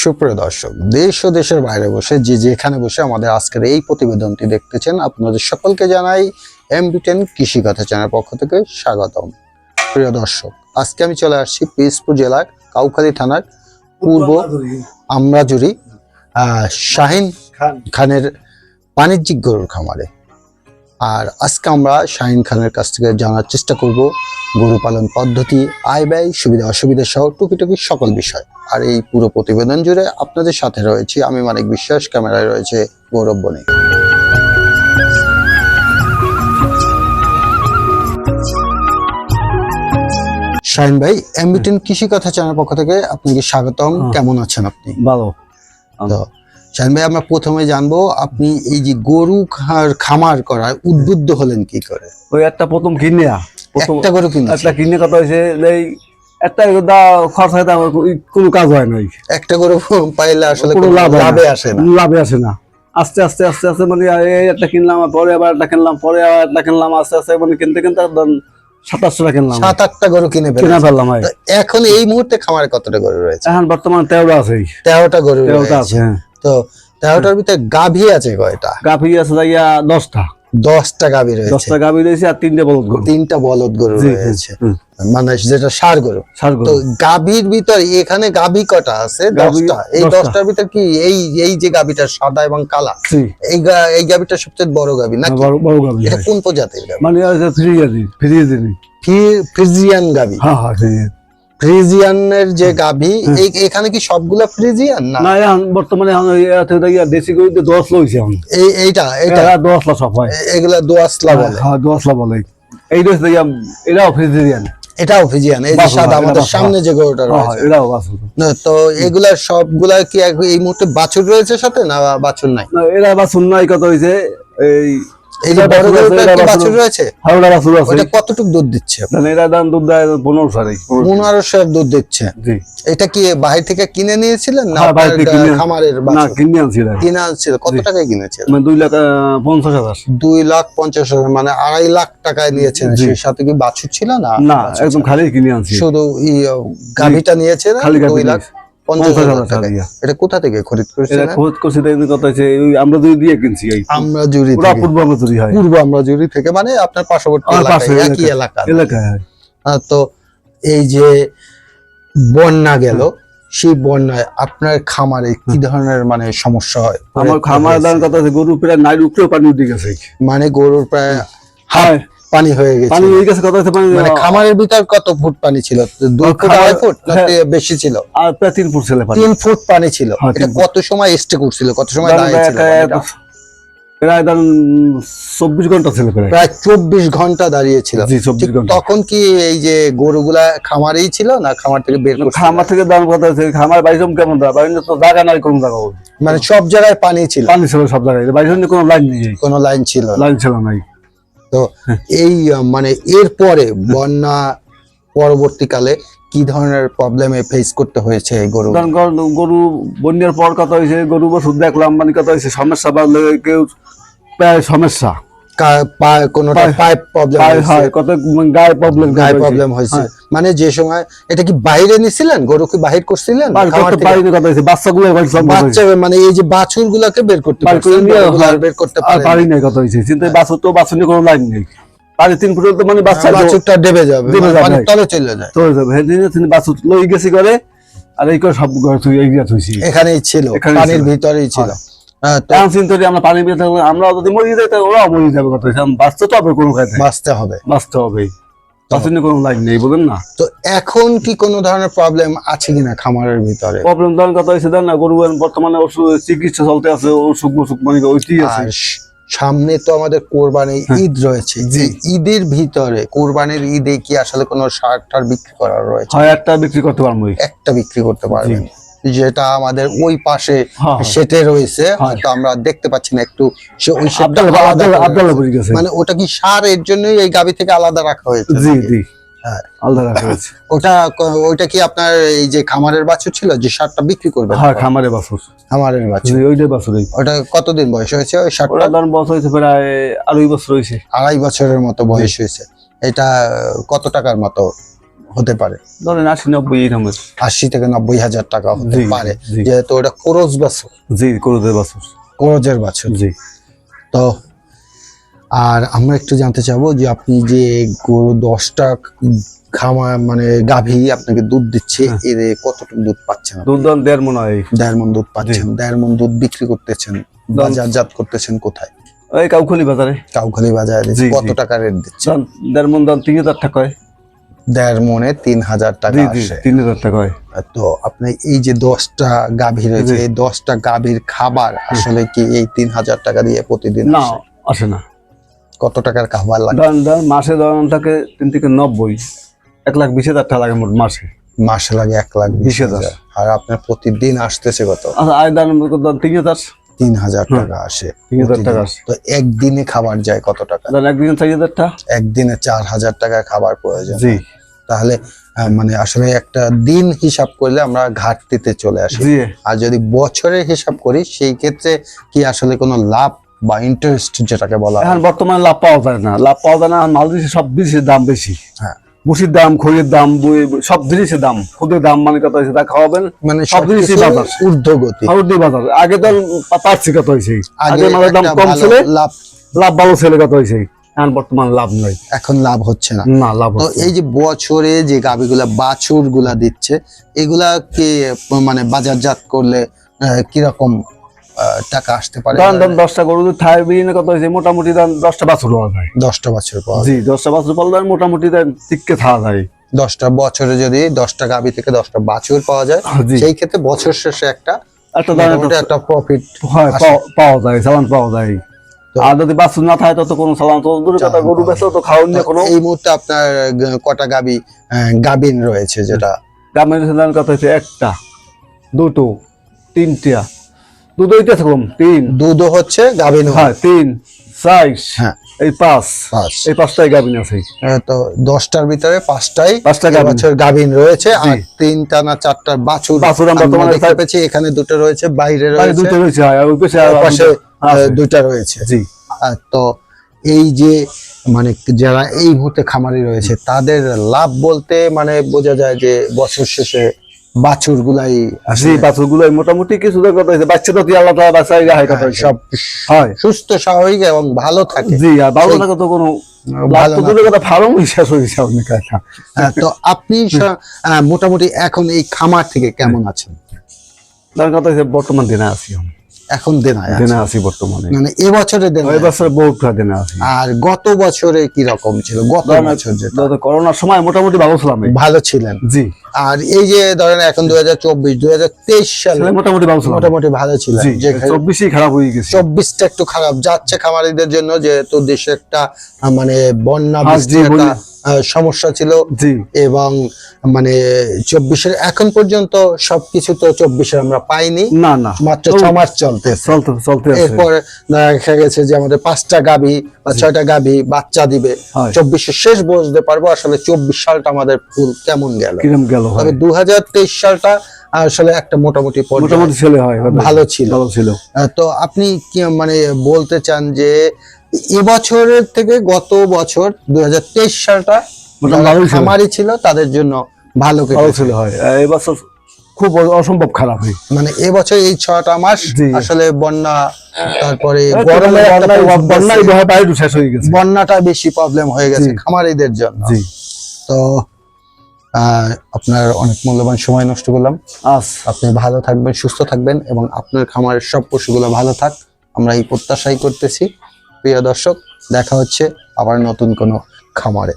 সুপ্রিয় দর্শক দেশ ও দেশের বাইরে বসে যে যেখানে বসে আমাদের আজকের এই প্রতিবেদনটি দেখতেছেন আপনাদের সকলকে জানাই এমবিটেন কৃষি কথা চ্যানেল পক্ষ থেকে স্বাগতম। প্রিয় দর্শক আজকে আমি চলে আসছি পিসপুর জেলার কাউখালী থানার পূর্ব আমরাজুরি আহ, শাহিন খানের বাণিজ্যিক গরুর খামারে। আর আজকে আমরা শাহিন খানের কাছ থেকে জানার চেষ্টা করব গরু পালন পদ্ধতি আয় ব্যয় সুবিধা অসুবিধা সহ টুকিটুকি সকল বিষয়। আর এই পুরো প্রতিবেদন জুড়ে আপনাদের সাথে রয়েছি আমি মানিক বিশ্বাস ক্যামেরায় রয়েছে গৌরব বণিক। শাহিন ভাই এমবিটেন কৃষি কথা চ্যানেল পক্ষ থেকে আপনাকে স্বাগতম। কেমন আছেন আপনি? ভালো। শাহিন ভাই আমরা প্রথমে জানব আপনি এই যে গরু খামার করার উদ্বুদ্ধ হলেন কি করে? ওই একটা প্রথম কিনে একটা গরু কিনছেন? একটা কিনে কথা হয়েছে এই একটা দা খরচ হয় কোনো কাজ হয় না একটা গরু পাইলে আসলে কোনো কোনো লাভ আসে না। লাভে আসে না। আস্তে আস্তে আস্তে আস্তে মানে এই একটা কিনলাম পরে আবার একটা কিনলাম পরে আবার একটা কিনলাম আস্তে আস্তে মানে কিনতে কিনতে সাতাশটা কিনলাম। সাত আটটা গরু কিনে কিনা ফেললাম এখন এই মুহূর্তে খামারে কতটা গরু রয়েছে? এখন বর্তমান তেরোটা আছে। তেরোটা গরু তেরোটা আছে হ্যাঁ। তো তেরোটার ভিতরে গাভী আছে কয়টা? গাভি আছে যাইয়া দশটা। দশটা গাভী রয়েছে। দশটা গাভি রয়েছে আর তিনটে বলদ গরু। তিনটা বলদ গরু রয়েছে। মানে যেটা সার গরু। তো গাভীর ভিতর এখানে গাভী কটা আছে? দশটা। এই দশটার ভিতর কি এই এই যে গাভীটা সাদা এবং কালা এই এই গাভীটা সবচেয়ে বড় গাভী নাকি? বড় বড় গাভি এটা কোন প্রজাতির গাভী? মানে ফ্রি গাড়ি ফ্রি দিনি ফি- ফ্রিজিয়ান গাভী। হ্যাঁ হ্যাঁ ফ্রিজিয়ানের যে গাভী এখানে কি সবগুলা ফ্রিজিয়ান না? না এখন বর্তমানে এখন দেশি গরুতে দশ লইছে এখন। এই এইটা এটা দশ লাখ সব হয়। এগুলা দোয়াসলা বলে। হ্যাঁ দশ বলে। এই দেখি এটাও ফ্রিজিয়ান। এটাও ফিজিয়ান এই যে সাদা হ্যাঁ, আমাদের সামনে যে গরুটা হ্যাঁ রয়েছে। এটাও বাসু না, তো এগুলা সবগুলা কি এই মুহূর্তে বাছুর রয়েছে সাথে না বাছুর নাই? না এরা বাসুন নাই কত হয়েছে এই এই যে বড় গরুটা কি বাছুর বাছুর রয়েছে? হাওড়া বাসুর আছে। ওটা কতটুকু দুধ দিচ্ছে? না, এরা দাম দুধ দেয় পনেরো সাড়ে পনেরোশো দুধ দিচ্ছে। জি। এটা কি বাইরে থেকে কিনে নিয়েছিলেন না হ্যাঁ, বাইরে থেকে কিনে- খামারের না কিনে আনছি কিনে আনছিল। কত টাকায় কিনেছিল? মানে দুই লাখ আহ, পঞ্চাশ হাজার। দুই লাখ পঞ্চাশ হাজার মানে আড়াই লাখ টাকায় নিয়েছেন। সেই সাথে কি বাছুর ছিল না? না একদম খালি কিনে আনছি শুধু গাভীটা নিয়েছে না খালি গাভী দুই লাখ নিয়েছে। পঞ্চাশ পঞ্চাশ হাজার হাজার টাকা এটা কোথা থেকে খরিদ এরা করেছিলেন খোঁজ করছি তাই জন্য কথা হচ্ছে আমরা দুই দিয়ে কিনছি আমরা জুড়ি পূর্ব আমরা চুরি হয়। পূর্ব আমরা জুড়ি থেকে মানে আপনার পার্শ্ববর্তী আমার এলাকায় পাশে একই এলাকা। এলাকা। এলাকায় হয়। আহ, তো এই যে বন্যা গেল সেই বন্যায় আপনার খামারে কি ধরনের মানে সমস্যা হয়? আমার খামার দান কথা গরু প্রায় নাই উপরেও পানি উঠে গেছে। মানে গরুর প্রায় হ্যাঁ। পানি হয়ে গেছে। পানি উঠে গেছে আছে পানি? মানে খামারের ভিতর কত ফুট পানি ছিল? দুই ফুট আড়াই ফুট হ্যাঁ। বেশি ছিল? আর প্রায় তিন ফুট ছেলে তিন ফুট পানি ছিল। হ্যাঁ, এটা কত সময় স্টে করছিল? কত সময় ধরেন দাঁড়িয়ে ছিল প্রায়- ধরেন চব্বিশ ঘণ্টা ছেলে প্রায়। চব্বিশ ঘণ্টা দাঁড়িয়ে ছিল জি চব্বিশ ঠিক ঘণ্টা। তখন কি এই যে গরুগুলা খামারেই ছিল না খামার থেকে বের খামার থেকে দাম কথা খামার বাইজন কেমন বাইজন তো জায়গা নাই কোন জায়গা মানে সব জায়গায় পানি ছিল। পানি ছিল সব জায়গায়। বাইজন কোনো লাইন নেই। কোনো লাইন ছিল লাইন ছিল নাই। তো এই মানে এর পরে বন্যা পরবর্তীকালে কি ধরনের প্রবলেমে ফেস করতে হয়েছে গরু? গরু বন্যার পর কথা হয়েছে, গরু বছর দেখলাম মানে কথা হয়েছে, সমস্যা বাড়লে কেউ প্রায় সমস্যা। কোনোটা পাইপ প্রবলেম হয় কত গায়ে প্রবলেম গায়ে প্রবলেম হয়েছে। মানে যে সময় এটা কি বাইরে নিছিলেন? গরু কি বাহির করছিলেন? খামার থেকে? পারিনি কথা হয়েছে বাচ্চাগুলো বাচ্চা মানে এই যে বাছুর গুলাকে বের করতে বার করে পারছেন, নিয়ে বড়গুলো আর। বের করতে পারি নাই কথা হয়েছে। কিন্তু বাছুর তো বাছুর নিয়ে কোনো লাইন নেই। পারি তিন ফুট তো মানে বাচ্চা বাছুরটা ডেবে যাবে। ডেবে যাবে। তলে চলে যায়। তো যাবে। তিনি বাছুর লই গেছি করে আর এই করে সব ঘর থইছি। এখানেই ছিল। পানির ভিতরেই ছিল। হ্যাঁ, এখন আমরা পানি পেয়ে আমরা যদি মরে যাই তাহলে ওরাও মরে যাবে কথা বাঁচতে তো হবে কোনো খাইতে। বাঁচতে হবে। বাঁচতে হবে। বাঁচতে কোনো লাইন নেই বলেন না। তো এখন কি কোনো ধরনের প্রবলেম আছে কিনা খামারের ভিতরে? প্রবলেম ধরেন কথা হয়েছে না গরু বর্তমানে ওষুধ চিকিৎসা চলতে আছে অসুখ মানে ওইটি আছে। সামনে তো আমাদের কোরবানি হ্যাঁ। ঈদ রয়েছে। যে ঈদের ভিতরে কোরবানির ঈদে কি আসলে কোনো সার টার বিক্রি করার রয়েছে? একটা বিক্রি করতে পারব। একটা বিক্রি করতে পারবেন। যেটা আমাদের ওই পাশে হ্যাঁ, হ্যাঁ। সেটে রয়েছে হ্যাঁ। হয়তো আমরা দেখতে পাচ্ছি না একটু সে ওই মানে ওটা কি সার এর জন্যই এই গাবি থেকে আলাদা রাখা হয়েছে জি জি। হ্যাঁ। আলাদা রাখা হয়েছে। ওটা ওইটা কি আপনার এই যে খামারের বাছুর ছিল যে সারটা বিক্রি করবেন? হ্যাঁ খামারে বাছুর। খামারের বাছুর। জি, ওইটাই বাছুর ওটা কতদিন বয়স হয়েছে ওই সারটা? হয়েছে প্রায় আড়াই বছর হয়েছে। আড়াই বছরের মতো বয়স হয়েছে। এটা কত টাকার মতো? হতে পারে। ধরেন আশি নব্বই এরকম আশি থেকে নব্বই হাজার টাকা হতে পারে। যেহেতু ওটা কোরজ বাছুর। জি করুদের বাছুর। কোরজের বাছুর। জি। তো আর আমরা একটু জানতে চাবো যে আপনি যে গরু দশটা খামা মানে গাভী আপনাকে দুধ দিচ্ছে হ্যাঁ। এর কতটুকু দুধ পাচ্ছেন দুধ দাম দেড় মনে হয়। দেড় মন দুধ পাচ্ছেন দেড় মন দুধ বিক্রি করতেছেন বাজারজাত করতেছেন কোথায়? ওই কাউখলি বাজারে। কাউখালী বাজারে কত টাকা রেট দিচ্ছে দেড় মন দাম তিন হাজার টাকা হয়। দেড় মনে তিন হাজার টাকা আসে। তিন হাজার টাকা হয়। তো আপনি এই যে দশটা গাভী রয়েছে এই দশটা গাভীর খাবার আসলে কি এই তিন হাজার টাকা দিয়ে প্রতিদিন না আসে? না। কত টাকার খাবার লাগে? মাসে দাম থাকে তিন থেকে নব্বই এক লাখ বিশ হাজার টাকা লাগে মোট মাসে। মাসে লাগে এক লাখ বিশ হাজার। আর আপনার প্রতিদিন আসতেছে কত? আচ্ছা আয় দাম তিন হাজার। তিন হাজার টাকা আসে তিন হাজার টাকা আসে। তো একদিনে খাবার যায় কত টাকা? একদিন চার হাজার টাকা একদিনে চার হাজার টাকা খাবার প্রয়োজন জি। তাহলে আহ, মানে আসলে একটা দিন হিসাব করলে আমরা ঘাটতিতে চলে আসি। আর যদি বছরের হিসাব করি সেই ক্ষেত্রে কি আসলে কোনো লাভ বা ইন্টারেস্ট যেটাকে বলা হয়? বর্তমানে লাভ পাওয়া যায় না। লাভ পাওয়া যায় না মাল সব বেশি দাম বেশি। হ্যাঁ। বুসির দাম খড়ির দাম বই- সব জিনিসের দাম। খুদের দাম মানে কত হয়েছে তা খাওয়াবেন। মানে সব জিনিসই বাতাস। ঊর্ধ্বগতি। খাওয়ার বাজার। আগে তো পাচ্ছি কত হয়েছে আগে মালের দাম কম ছিল। লাভ। লাভ ভালো ছেলে কত হয়েছে এখন বর্তমান লাভ নয় এখন লাভ হচ্ছে না। না লাভ তো এই যে বছরে যে গাভিগুলা বাছুরগুলা দিচ্ছে এগুলা কি মানে বাজারজাত করলে কীরকম টাকা আসতে পারে। দাম দাম দশটা গরু থাই বিরিয়ানি কত হয়েছে মোটামুটি দাম দশটা বাছুর পাওয়া যায়। দশটা বছর পর জি দশটা বাছুর পাওয়া যায় মোটামুটি দাম টিককে থাকা যায়। দশটা বছরে যদি দশটা গাভি থেকে দশটা বাছুর পাওয়া যায় সেই ক্ষেত্রে বছর শেষে একটা একটা মোটামুটি একটা প্রফিট হয় পাওয়া- পাওয়া যায় সালান পাওয়া যায়। আর যদি বাছুর না থাকে কোনো তো কথা গরু পাওয়া বেচলে তো খাওয়ার নিয়ে কোনো এই মুহূর্তে আপনার কটা গাবি গাবিন রয়েছে যেটা? কত একটা দুটো তিনটা। দুটো ইটা থাকলাম তিন। দুধও হচ্ছে গাবিন হ্যাঁ তিন। সাইজ হ্যাঁ। এই পাঁচ। পাঁচ। এই পাঁচটাই গাভিন আছে। তো দশটার ভিতরে পাঁচটাই পাঁচটা গাভীন। বছর গাবিন রয়েছে। আর তিনটা না চারটার বাছুর বাছুর আমরা আমরা দেখতে পেয়েছি। এখানে দুটো রয়েছে বাইরে রয়েছে। দুটো রয়েছে আর ওই পাশে দুইটা রয়েছে। জি। আর তো এই যে মানে যারা এই মুহূর্তে খামারি রয়েছে তাদের লাভ বলতে মানে বোঝা যায় যে বছর শেষে বাছুর গুলাই জি বাছুরগুলো মোটামুটি কিছু কথা হয়েছে। বাচ্চা তো আল্লাহ তাআলা কথা সব হয়। সুস্থ স্বাভাবিক এবং ভালো থাকে। জি আর ভালো থাকা তো কোনো ভালো তো কথা ফার্ম শেষ হয়ে তো আপনি মোটামুটি এখন এই খামার থেকে কেমন আছেন? তার কথা বর্তমান দিনে আছি এখন দেনায়। দিনে আছি বর্তমানে। মানে এবছরে দেনায় ওই বছর বহুত দিনে আছি। আর গত বছরে কি রকম ছিল? গত বছর যেটা? করোনার সময় মোটামুটি ভালো ছিলাম ভালো ছিলেন। জি। আর এই যে ধরেন এখন দুই হাজার চব্বিশ দুই হাজার তেইশ সালে মোটামুটি মোটামুটি ভালো যে চব্বিশই খারাপ হয়ে গেছে। চব্বিশটা একটু খারাপ। যাচ্ছে খামারিদের জন্য যেহেতু দেশে একটা মানে বন্যা সমস্যা ছিল। এবং মানে চব্বিশের এখন পর্যন্ত সবকিছু তো চব্বিশের আমরা পাইনি। না না। মাত্র ছ মাস চলতে চলতে এরপর দেখা গেছে যে আমাদের পাঁচটা গাভী বা ছয়টা গাভী বাচ্চা দিবে। চব্বিশের শেষ বুঝতে পারব আসলে চব্বিশ সালটা আমাদের ফুল কেমন গেল। কিরম গেল? হয়। তবে দু হাজার তেইশ সালটা আসলে একটা মোটামুটি মোটামুটি ছেলে হয় ভালো ছিল। ভালো ছিল। তো আপনি কি মানে বলতে চান যে এবছরের থেকে গত বছর দুই হাজার তেইশ সালটা মোটামুটি ছিল। তাদের জন্য ভালো ভালো ছিল হয়। এই বছর খুব অসম্ভব খারাপ হয়। মানে এবছর এই ছটা মাস আসলে বন্যা তারপরে হয়ে বন্যাটা বেশি প্রবলেম হয়ে গেছে খামারিদের জন্য। জি। তো আপনার অনেক মূল্যবান সময় নষ্ট করলাম। আপনি ভালো থাকবেন সুস্থ থাকবেন এবং আপনার খামারের সব পশুগুলো ভালো থাক। আমরা এই প্রত্যাশাই করতেছি। প্রিয় দর্শক দেখা হচ্ছে আবার নতুন কোনো খামারে।